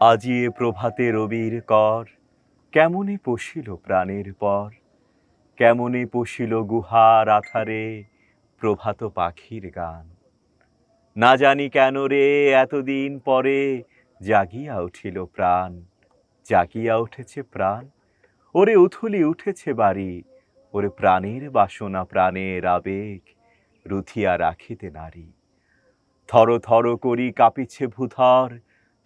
আজি এ প্রভাতে রবির কর। কেমনে পশিল প্রাণের পর? কেমনে পশিল গুহার আধারে প্রভাত পাখির গান? না জানি কেন রে, এতদিন পরে জাগিয়া উঠিল প্রাণ, জাগিয়া উঠেছে প্রাণ। ওরে উথুলি উঠেছে বাড়ি, ওরে প্রাণের বাসনা, প্রাণের আবেগ রুথিয়া রাখিতে নারী। থর থর করি কাঁপিছে ভূধর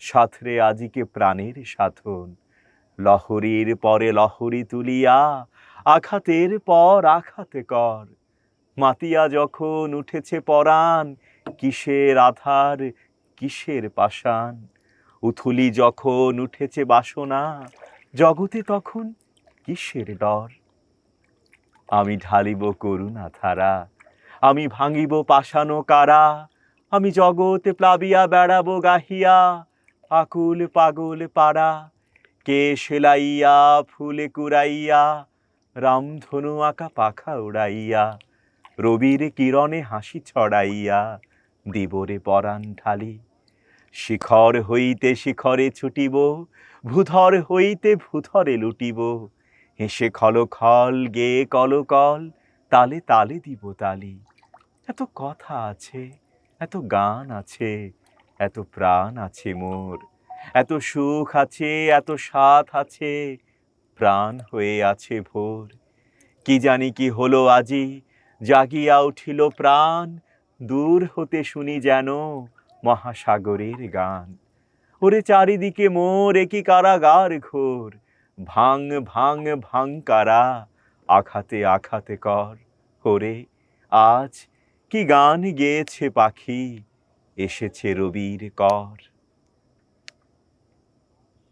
সাথরে আজিকে প্রাণের সাথন লহরীর পরে লহরী তুলিয়া, আঘাতের পর আঘাতে কর। মাতিয়া যখন উঠেছে পরাণ, কিসের আধার, কিসের পাষাণ? উথুলি যখন উঠেছে বাসনা, জগতে তখন কিসের ডর? আমি ঢালিব করুণা ধারা, আমি ভাঙিব পাষানো কারা? আমি জগতে প্লাবিয়া, বেড়াবো গাহিয়া আকুল পাগল পাড়া, কে সেলাইয়া, ফুলে কুড়াইয়া, রামধনু আঁকা পাখা উড়াইয়া, রবির কিরণে হাসি ছড়াইয়া, দিবরে পরাণ ঢালি। শিখর হইতে শিখরে ছুটিব, ভূধর হইতে ভূধরে লুটিব। হেসে খল খল, গে কল কল, তালে তালে দিব তালি। এত কথা আছে, এত গান আছে এত প্রাণ আছে মোর, এত সুখ আছে, এত সাথ আছে, প্রাণ হয়ে আছে ভোর। কি জানি কি হলো আজি, জাগিয়া উঠিল প্রাণ, দূর হতে শুনি যেন মহাসাগরের গান। ওরে চারিদিকে মোর একই কারাগার ঘোর ভাং ভাং ভাং কারা, আঘাতে আঘাতে কর। ওরে, আজ কি গান গেয়েছে পাখি এসেছে রবির কর।